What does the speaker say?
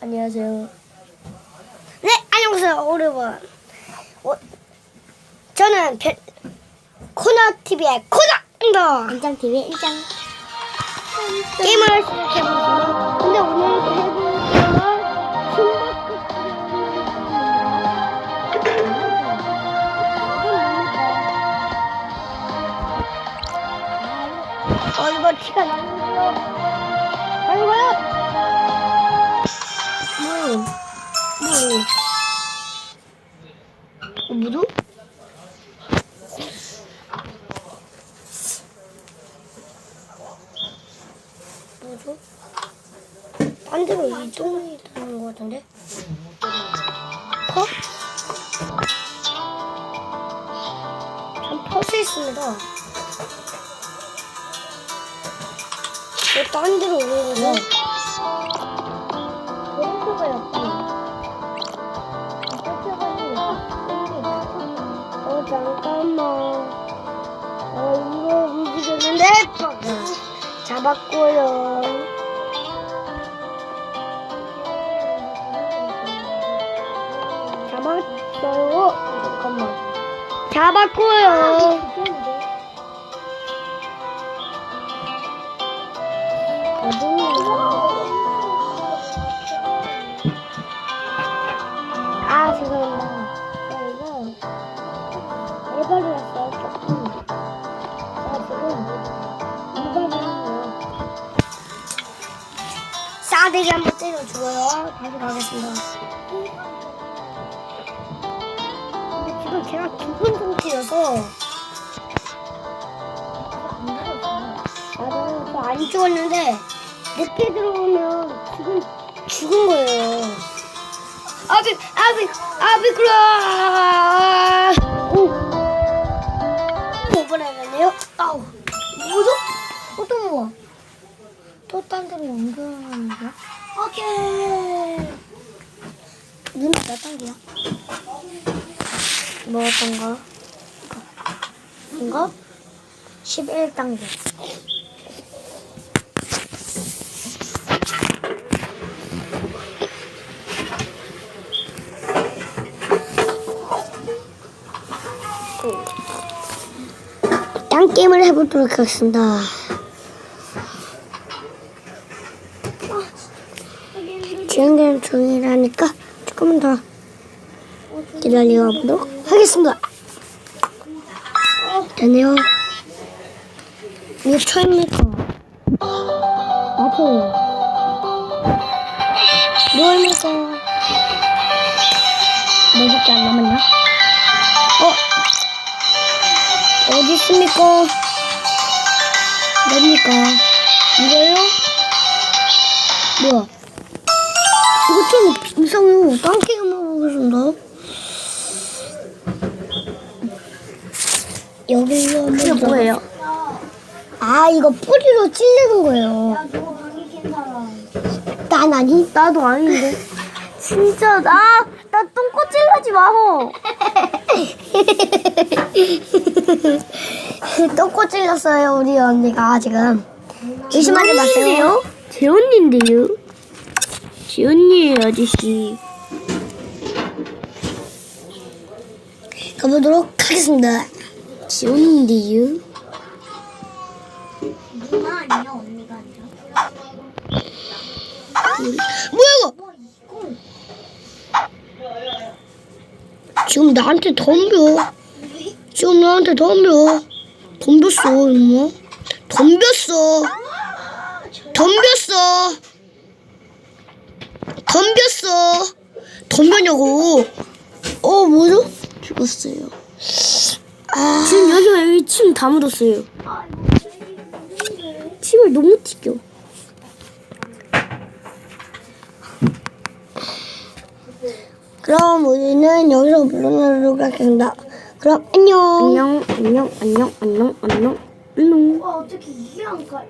안녕하세요. 네, 안녕하세요, 여러분. 어, 저는 별, 코너 TV의 코너입니다. 인장 TV 인장. 게임을 시작해보겠습니다. 근데 오늘 해볼. 어, 이거 티가 나는데요. 가요! 뭐, 뭐, 어, 무도? 뭐죠? 반대로 이동이 되는 것 같은데? 퍼? 참 퍼스 있습니다. 왜 딴 데로 오는 거죠? 잡았고요. 잡았어요. 잠깐만. 잡았고요. 아, 싸대기 한번 때려주고요. 다시 가겠습니다. 근데 지금 제가 기분 상태여서 맞아요. 저안 죽었는데 늦게 들어오면 지금 죽은 거예요. 아비 아비 아비크라 오 오버라가네요. 아우 뭐죠? 어떤 거? 또 딴 데로 옮겨가는 거야? 오케이. 눈몇 단계야? 뭐 어떤 거? 이거? 11단계. 딴 게임을 해보도록 하겠습니다. 지연이는 중이라니까 조금만 더 기다려 보도록 하겠습니다. 되네요. 이게 처음이니까. 맞아요. 뭐입니까? 네 개밖에 안 남았나? 어? 어디 있습니까? 뭡니까? 이거요? 뭐야? 이상해요. 딴 게임 해보겠습니다. 여기로 한번 이게 더. 뭐예요? 아, 이거 뿌리로 찔르는 거예요. 난 아니? 나도 아닌데. 진짜 나, 나 똥꼬질 하지 마호. 똥꼬 찔렸어요, 우리 언니가 지금. 의심하지 마세요. 재언니인데요? 재언니 아저씨. 가보도록 하겠습니다. 재언니인데요? 누나 아니야 언니가 아니라 뭐야, 이거? 지금 나한테 덤벼. 지금 나한테 덤벼. 덤볐어, 임마. 덤볐어. 덤볐어. 덤볐어. 덤벼냐고. 어, 뭐죠? 죽었어요. 아, 지금 여기 여기 침 다 묻었어요. 침을 너무 튀겨. 그럼 우리는 여기서 물러나도록 하겠습니다. 그럼 안녕. 안녕, 안녕, 안녕, 안녕, 안녕, 안녕. 와 어떻게 이랑 가